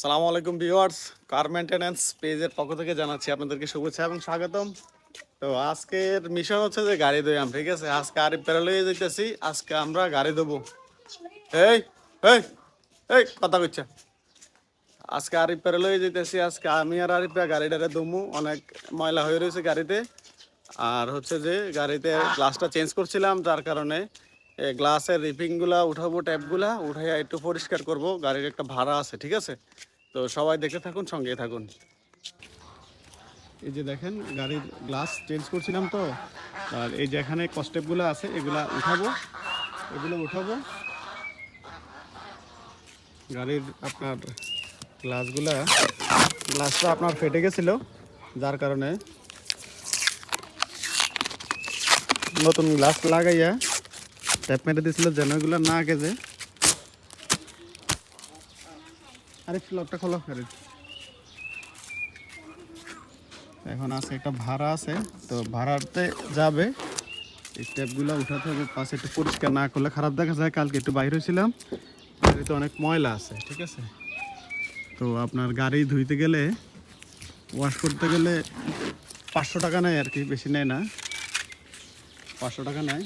সালামু আলাইকুম ভিউয়ার্স, কার মেনটেন্যান্স পেজের পক্ষ থেকে জানাচ্ছি আপনাদেরকে শুভেচ্ছা এবং স্বাগতম। তো আজকের মিশন হচ্ছে যে গাড়ি দইয়াম ঠিক আছে? আজকে আরিফ পেরালয়ে যেতেছি আজকে আমরা গাড়ি দেবো। এই এই এই, কথা কইছে। আজকে আরিফ পেরালয়ে যেতেছি আজকে আমি আর আরিফ গাড়িটারে দমু, অনেক ময়লা হয়ে রয়েছে গাড়িতে। আর হচ্ছে যে গাড়িতে গ্লাসটা চেঞ্জ করছিলাম, যার কারণে গ্লাসের রিপিংগুলা উঠাবো ট্যাপগুলা, উঠাইয়া একটু পরিষ্কার করব, গাড়ির একটা ভাড়া আছে, ঠিক আছে? তো সবাই দেখে থাকুন সঙ্গে থাকুন। এই যে দেখেন, গাড়ির গ্লাস চেঞ্জ করছিলাম তো। আর এই যে এখানে কস্টেপগুলো আছে, এগুলা উঠাবো। এগুলো উঠাবো। গাড়ির আপনার গ্লাসগুলা গ্লাসটা আপনার ফেটে গেছিল, যার কারণে নতুন গ্লাস লাগাইয়া ট্যাপ মেরে দিয়েছিল যেন এগুলো না গেছে খোলো এখন আছে, একটা ভাড়া আছে, তো ভাড়াতে যাবে। এই স্টেপগুলো উঠাতে হবে, পাশে একটু পরিষ্কার না করলে খারাপ দেখা যায়। কালকে একটু বাইরে ছিলাম গাড়িতে অনেক ময়লা আছে, ঠিক আছে? তো আপনার গাড়ি ধুইতে গেলে ওয়াশ করতে গেলে পাঁচশো টাকা নেয় আর কি, বেশি নেয় না। পাঁচশো টাকা নেয়।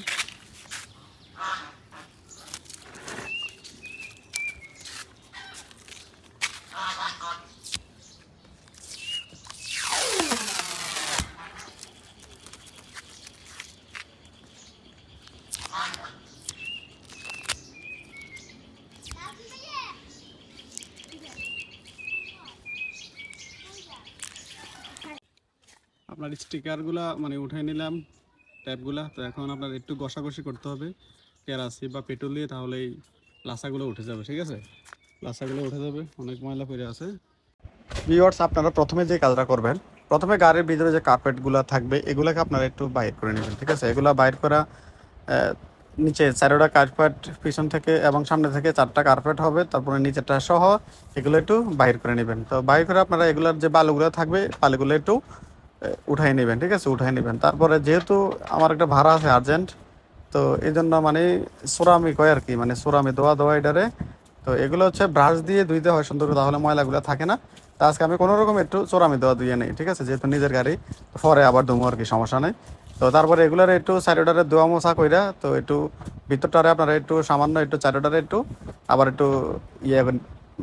আপনার স্টিকারগুলা মানে উঠে নিলাম, ট্যাপগুলা। তো এখন আপনার একটু ঘষাঘষি করতে হবে কেরাসি বা পেট্রোল দিয়ে তাহলে এই লাসাগুলো উঠে যাবে, ঠিক আছে? লাসাগুলো উঠে যাবে, অনেক ময়লা পড়ে আছে। ভিওয়ার্স আপনারা প্রথমে যে কাজটা করবেন, প্রথমে গাড়ির ভিতরে যে কার্পেটগুলো থাকবে, এগুলোকে আপনারা একটু বাইর করে নেবেন, ঠিক আছে? এগুলো বাইর করা নিচে চারোটা কার্পেট পিছন থেকে এবং সামনে থেকে চারটা কার্পেট হবে, তারপরে নিচেরটা সহ, এগুলো একটু বাইর করে নেবেন। তো বাইর করে আপনারা এগুলোর যে বালুগুলো থাকবে, বালুগুলো একটু উঠাই নেবেন ঠিক আছে? উঠাই নেবেন। তারপরে যেহেতু আমার একটা ভাড়া আছে আর্জেন্ট তো এই জন্য মানে সোরামি কয় আর কি মানে সোরামি দোয়া দোয়া এটারে। তো এগুলো হচ্ছে ব্রাশ দিয়ে ধুইতে হয় সুন্দর করে, তাহলে ময়লাগুলো থাকে না। তা আজকে আমি কোনো রকম একটু চোরামি দেওয়া ধুয়ে নেই ঠিক আছে? যেহেতু নিজের গাড়ি পরে আবার ধুমো আর কি সমস্যা নেই। তো তারপরে এগুলার একটু সাইডোটারে দোয়া মোছা কইরা তো একটু ভিতরটারে আপনারা একটু সামান্য একটু চারোটারে একটু আবার একটু ইয়ে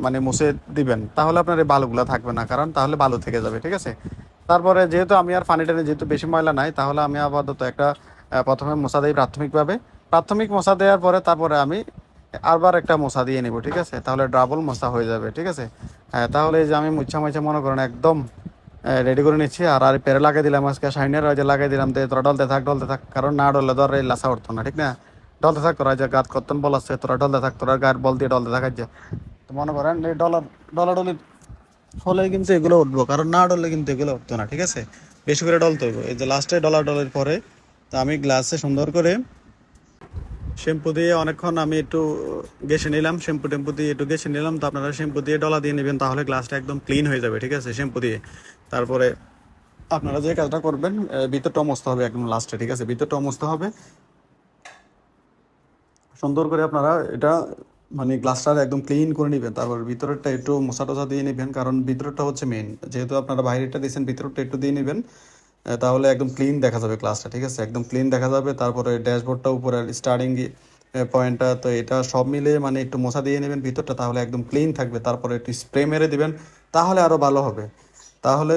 মানে মুছে দিবেন। তাহলে আপনার এই বালুগুলো থাকবে না কারণ তাহলে বালু থেকে যাবে ঠিক আছে? তারপরে যেহেতু আমি আর পানি টানি যেহেতু বেশি ময়লা নাই, তাহলে আমি আপাতত একটা প্রথমে মশা দিই প্রাথমিকভাবে। প্রাথমিক মশা দেওয়ার পরে তারপরে আমি আবার একটা মশা দিয়ে নিব, ঠিক আছে? তাহলে ডাবল মশা হয়ে যাবে, ঠিক আছে? হ্যাঁ তাহলে এই যে আমি মুচ্ছা মুচ্ছা মনে করেন একদম রেডি করে নিচ্ছি। আর আর পেরে লাগিয়ে দিলাম আজকে ওই যে লাগিয়ে দিলাম, দে তোরা ডলতে থাক ডলতে থাক, কারণ না ডললে ধর এই লাসা উঠতো না, ঠিক না? ডলতে থাক তোরা যে গাত করতেন বল আসছে তোরা ডলতে থাক, তোরা গায়ের বল দিয়ে ডলতে থাকার যে। তো মনে করেন এই ডলার ডলার ডলির ফলে কিন্তু এগুলো উঠবো, কারণ না ডললে কিন্তু এগুলো উঠতো না, ঠিক আছে? বেশি করে ডলতে হইব। এই যে লাস্টে ডলার ডলের পরে, তো আমি গ্লাসে সুন্দর করে শ্যাম্পু দিয়ে অনেকক্ষণ আমি একটু গেছে নিলাম শ্যাম্পু টেম্পু দিয়ে একটু গেছে নিলাম, তো আপনারা শ্যাম্পু দিয়ে ডলা দিয়ে নেবেন, তাহলে গ্লাসটা একদম ক্লিন হয়ে যাবে, ঠিক আছে শ্যাম্পু দিয়ে। তারপরে আপনারা যে কাজটা করবেন ভিতরটা মস্ত হবে একদম লাস্টে ঠিক আছে? ভিতরটা মস্ত হবে। সুন্দর করে আপনারা এটা মানে গ্লাসটা একদম ক্লিন করে নেবেন, তারপর ভিতরেরটা একটু মশা টসা দিয়ে নেবেন, কারণ ভিতরেরটা হচ্ছে মেন যেহেতু আপনারা বাইরেরটা দিয়েছেন ভিতরটা একটু দিয়ে নেবেন তাহলে একদম ক্লিন দেখা যাবে ক্লাসটা ঠিক আছে? একদম ক্লিন দেখা যাবে, তারপরে ড্যাশবোর্ডটা উপরে স্টার্টিং পয়েন্টটা, তো এটা সব মিলে মানে একটু মশা দিয়ে নেবেন ভিতরটা, তাহলে একদম ক্লিন থাকবে। তারপরে একটু স্প্রে মেরে দিবেন, তাহলে আরও ভালো হবে। তাহলে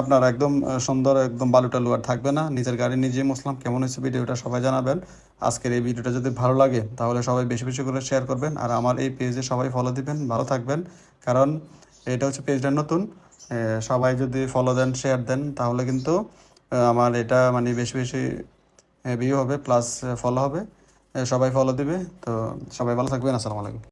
আপনার একদম সুন্দর একদম বালুটা লুয়ার থাকবে না। নিজের গাড়ি নিজে মুসলাম কেমন হয়েছে ভিডিওটা সবাই জানাবেন। আজকের এই ভিডিওটা যদি ভালো লাগে, তাহলে সবাই বেশি বেশি করে শেয়ার করবেন। আর আমার এই পেজে সবাই ফলো দিবেন, ভালো থাকবেন। কারণ এটা হচ্ছে পেজটা নতুন। সবাই যদি ফলো দেন শেয়ার দেন, তাহলে কিন্তু আমার এটা মানে বেশি বেশি ভিউ হবে প্লাস ফলো হবে। সবাই ফলো দিবে। তো সবাই ভালো থাকবেন। আসসালামু আলাইকুম।